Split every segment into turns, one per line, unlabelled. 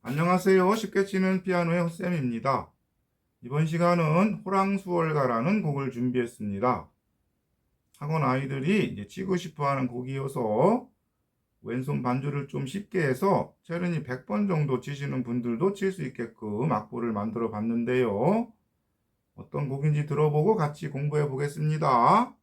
안녕하세요. 쉽게 치는 피아노의 호쌤입니다. 이번 시간은 호랑수월가라는 곡을 준비했습니다. 학원 아이들이 치고 싶어 하는 곡이어서 왼손 반주를 좀 쉽게 해서 체르니 100번 정도 치시는 분들도 칠 수 있게끔 악보를 만들어 봤는데요. 어떤 곡인지 들어보고 같이 공부해 보겠습니다.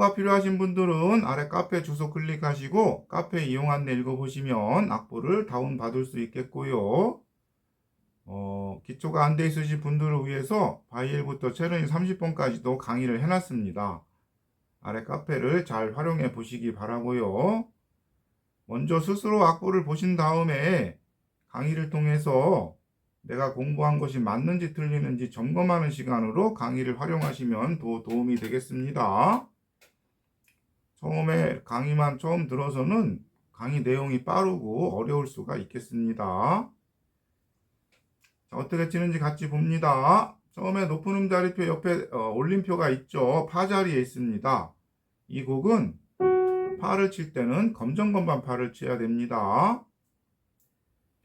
악보가 필요하신 분들은 아래 카페 주소 클릭하시고 카페 이용 안내 읽어보시면 악보를 다운받을 수 있겠고요. 어, 기초가 안 돼 있으신 분들을 위해서 바이엘부터 체르니 30번까지도 강의를 해놨습니다. 아래 카페를 잘 활용해 보시기 바라고요. 먼저 스스로 악보를 보신 다음에 강의를 통해서 내가 공부한 것이 맞는지 틀리는지 점검하는 시간으로 강의를 활용하시면 더 도움이 되겠습니다. 처음에 강의만 처음 들어서는 강의 내용이 빠르고 어려울 수가 있겠습니다. 자, 어떻게 치는지 같이 봅니다. 처음에 높은 음자리표 옆에 어, 올림표가 있죠. 파 자리에 있습니다. 이 곡은 파를 칠 때는 검정건반 파를 쳐야 됩니다.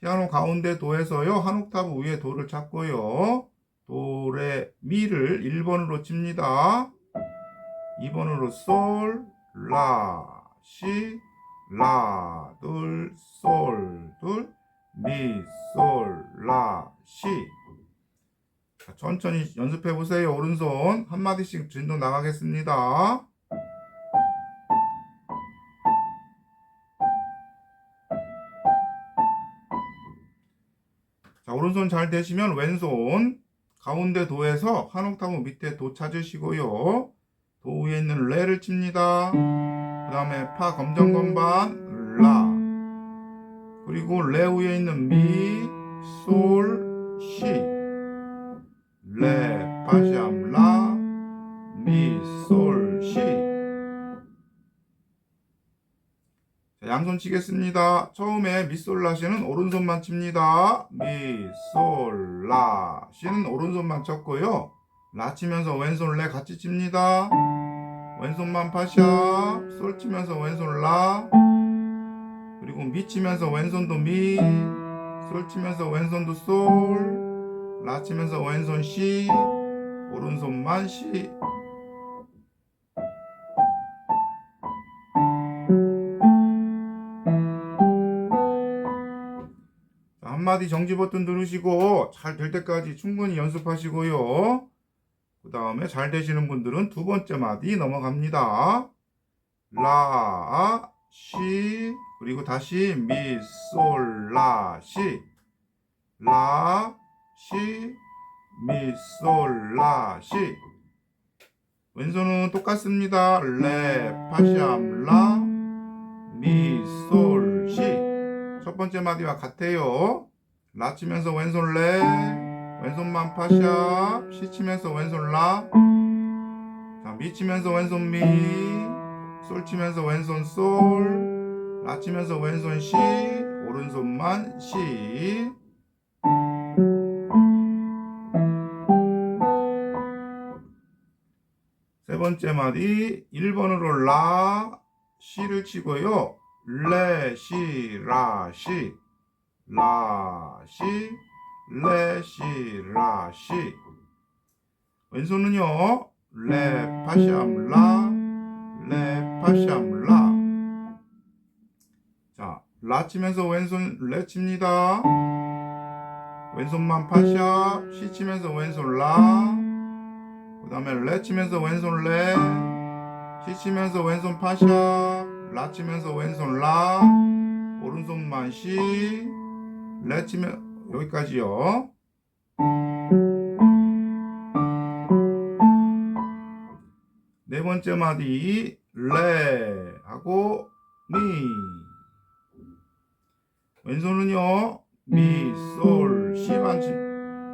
피아노 가운데 도에서요 한 옥타브 위에 도를 찾고요 도레 미를 1번으로 칩니다 2번으로 솔, 라, 시, 라, 둘, 솔, 둘, 미, 솔, 라, 시. 자, 천천히 연습해 보세요 오른손. 한 마디씩 진도 나가겠습니다. 자, 오른손 잘 되시면 왼손 가운데 도에서 한 옥타브 밑에 도 찾으시고요. 도 위에 있는 레를 칩니다. 그 다음에 파 검정 건반 라 그리고 레 위에 있는 미, 솔, 시 레, 파시암, 라, 미, 솔, 시 자, 양손 치겠습니다. 처음에 미 솔 라 시는 오른손만 칩니다. 미 솔 라 시는 오른손만 쳤고요. 라 치면서 왼손 레 같이 칩니다. 왼손만 파샤 솔 치면서 왼손 라. 그리고 미 치면서 왼손도 미, 솔 치면서 왼손도 솔, 라 치면서 왼손 시, 오른손만 시. 자, 한마디 정지 버튼 누르시고 잘 될 때까지 충분히 연습하시고요. 그 다음에 잘 되시는 분들은 두 번째 마디 넘어갑니다. 라, 시, 그리고 다시 미, 솔, 라, 시. 라, 시, 미, 솔, 라, 시. 왼손은 똑같습니다. 레, 파시암, 라, 미, 솔, 시. 첫 번째 마디와 같아요. 라 치면서 왼손 레, 왼손만 파샵, 시 치면서 왼손 라. 자, 미 치면서 왼손 미, 솔 치면서 왼손 솔, 라 치면서 왼손 시, 오른손만 시. 세 번째 마디. 1번으로 라, 시를 치고요. 레, 시, 라, 시, 라, 시, 레, 시, 라, 시. 왼손은요. 레, 파샴, 라, 레, 파샴, 라. 자, 라 치면서 왼손 레 칩니다. 왼손만 파샵, 시 치면서 왼손 라. 그 다음에 레 치면서 왼손 레, 시 치면서 왼손 파샵, 라 치면서 왼손 라, 오른손만 시, 레 치면 여기까지요. 네 번째 마디 레 하고 미. 왼손은요 미, 솔, 시만 치,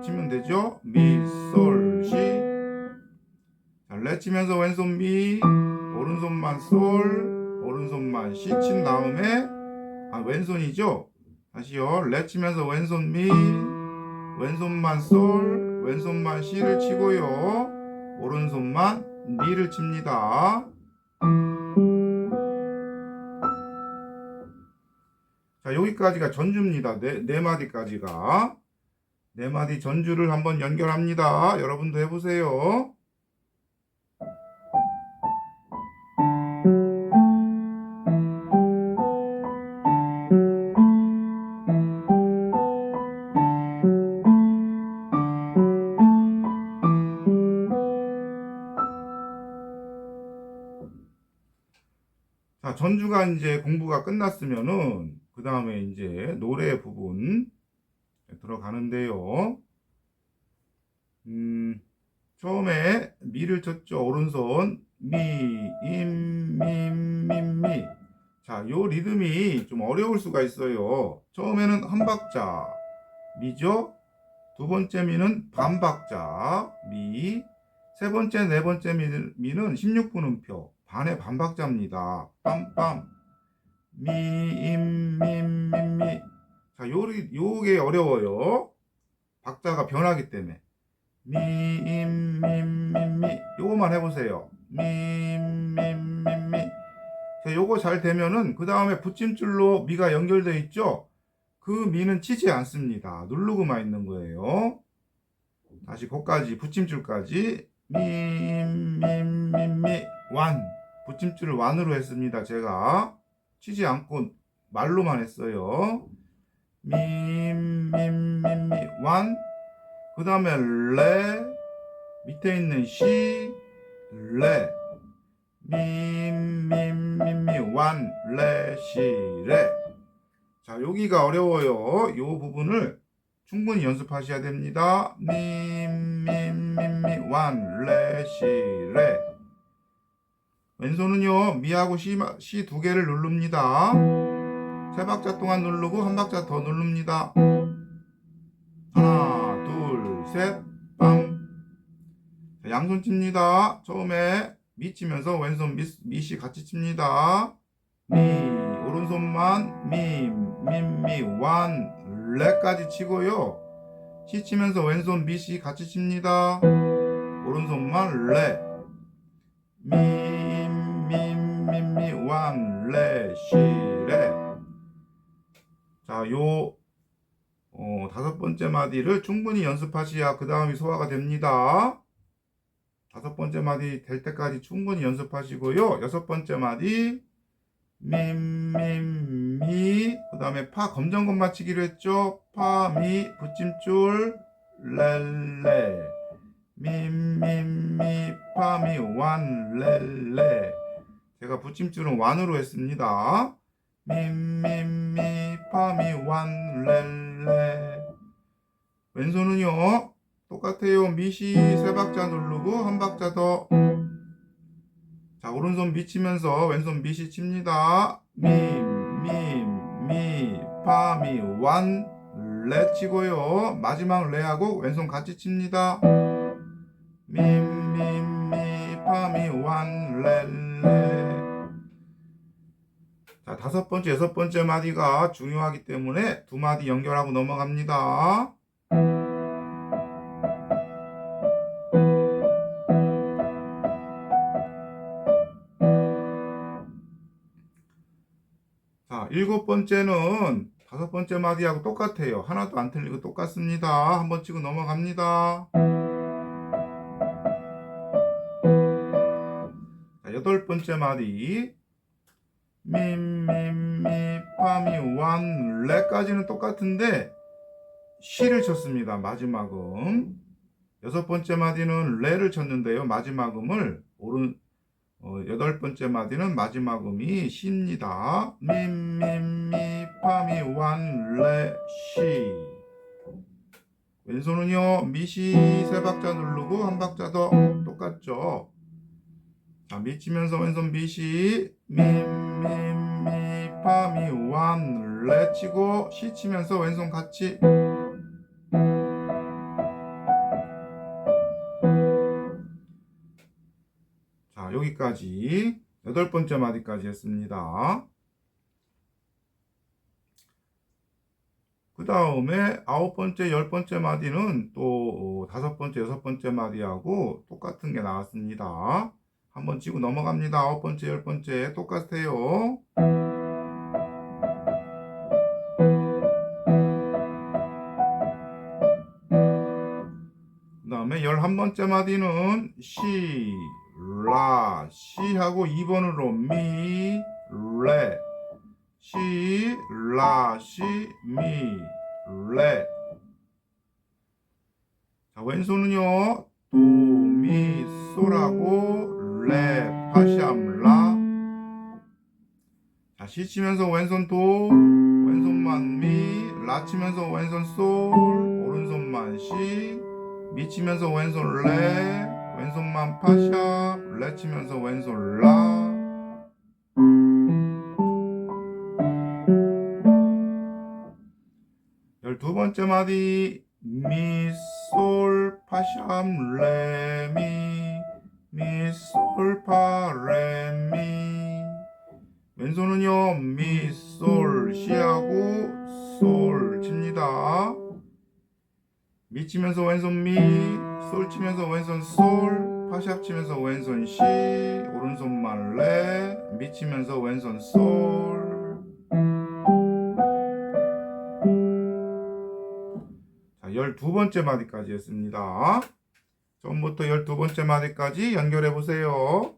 치면 되죠? 미, 솔, 시. 자, 레 치면서 왼손 미 오른손만 솔 오른손만 시 친 다음에 아 왼손이죠 다시요 레 치면서 왼손 미 왼손만 솔 왼손만 시를 치고요 오른손만 미를 칩니다. 자, 여기까지가 전주입니다. 네, 네 마디까지가. 네 마디 전주를 한번 연결합니다. 여러분도 해보세요. 자, 전주가 이제 공부가 끝났으면은, 그 다음에 이제 노래 부분 들어가는데요. 음, 처음에 미를 쳤죠. 오른손. 미, 임, 민, 민, 미. 자, 요 리듬이 좀 어려울 수가 있어요. 처음에는 한 박자. 미죠? 두 번째 미는 반 박자. 미. 세 번째, 네 번째 미, 미는 16분음표. 반의 반 박자입니다. 빰빰. 미, 임, 민, 민, 미. 자, 요, 요게 어려워요. 박자가 변하기 때문에. 미, 임, 민, 민, 미. 요거만 해보세요. 미, 임, 민, 민, 미. 자, 요거 잘 되면은, 그 다음에 붙임줄로 미가 연결되어 있죠? 그 미는 치지 않습니다. 누르고만 있는 거예요. 다시 거까지, 붙임줄까지. 미, 임, 민, 민, 미. 완. 붙임줄을 완으로 했습니다. 제가. 치지 않고 말로만 했어요. 미, 미, 미, 미, 완. 그 다음에 레. 밑에 있는 시, 레. 미, 미, 미, 미, 완, 레, 시, 레. 자, 여기가 어려워요. 요 부분을 충분히 연습하셔야 됩니다. 미, 미, 미, 미, 완, 레, 시, 레. 왼손은요, 미하고 시, 시두 개를 누릅니다. 세 박자 동안 누르고 한 박자 더 누릅니다. 하나, 둘, 셋, 빰. 자, 양손 칩니다. 처음에 미 치면서 왼손 미, 미시 같이 칩니다. 미, 오른손만 미, 미, 미, 완, 레까지 치고요. 시 치면서 왼손 미시 같이 칩니다. 오른손만 레. 미, 미, 미, 미, 완, 레, 시, 레. 자, 요, 어, 다섯 번째 마디를 충분히 연습하셔야 그 다음이 소화가 됩니다. 다섯 번째 마디 될 때까지 충분히 연습하시고요. 여섯 번째 마디, 민, 민, 미. 그 다음에 파 검정건 맞히기로 했죠. 파, 미, 붙임줄, 레, 레. 민, 민, 미, 파, 미, 완, 레, 레. 제가 붙임줄은 완으로 했습니다. 민, 민, 미, 파, 미, 완, 레, 레. 왼손은요, 똑같아요. 미시 세 박자 누르고 한 박자 더. 자, 오른손 미 치면서 왼손 미시 칩니다. 미, 미, 미, 파, 미, 완, 레 치고요. 마지막 레하고 왼손 같이 칩니다. 미, 미, 미, 파, 미, 렐레. 자, 다섯 번째, 여섯 번째 마디가 중요하기 때문에 두 마디 연결하고 넘어갑니다. 자, 일곱 번째는 다섯 번째 마디하고 똑같아요. 하나도 안 틀리고 똑같습니다. 한번 치고 넘어갑니다. 번째 마디. 미미미 파미 완 레까지는 똑같은데 시를 쳤습니다. 마지막 음. 여섯 번째 마디는 레를 쳤는데요. 마지막 음을 오른 어, 여덟 번째 마디는 마지막 음이 시입니다. 미미미 파미 완 레 시. 왼손은요 미시 세 박자 누르고 한 박자 더 똑같죠. 자 미 치면서 왼손 미시 미미미 파미 완레 치고 시 치면서 왼손 같이 자, 여기까지 여덟 번째 마디까지 했습니다. 그 다음에 아홉 번째, 열 번째 마디는 또 어, 다섯 번째, 여섯 번째 마디하고 똑같은 게 나왔습니다. 한번 치고 넘어갑니다. 아홉 번째, 열 번째 똑같아요. 그 다음에 열한 번째 마디는 시, 라, 시 하고 2번으로 미, 레, 시, 라, 시, 미, 레. 자, 왼손은요, 도, 미, 소라고, 레, 파시암, 라. 자, 시 치면서 왼손 도, 왼손만 미, 라 치면서 왼손 솔, 오른손만 시, 미 치면서 왼손 레, 왼손만 파샤, 레 치면서 왼손 라. 열두 번째 마디 미, 솔, 파샴, 레, 미, 미, 솔, 파, 레, 미. 왼손은요 미, 솔, 시하고 솔 칩니다. 미 치면서 왼손 미, 솔 치면서 왼손 솔, 파샵 치면서 왼손 시, 오른손만 레, 미 치면서 왼손 솔. 자, 열두 번째 마디까지 했습니다. 처음부터 열두 번째 마디까지 연결해 보세요.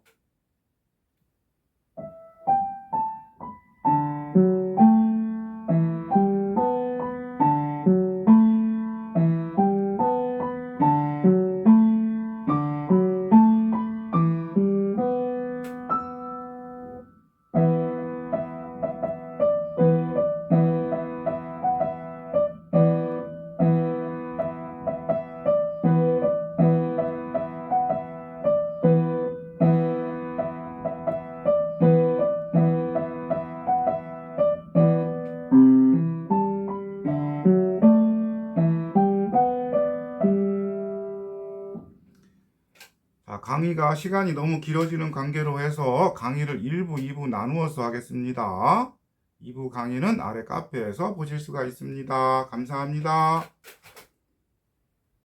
강의가 시간이 너무 길어지는 관계로 해서 강의를 1부, 2부 나누어서 하겠습니다. 2부 강의는 아래 카페에서 보실 수가 있습니다. 감사합니다.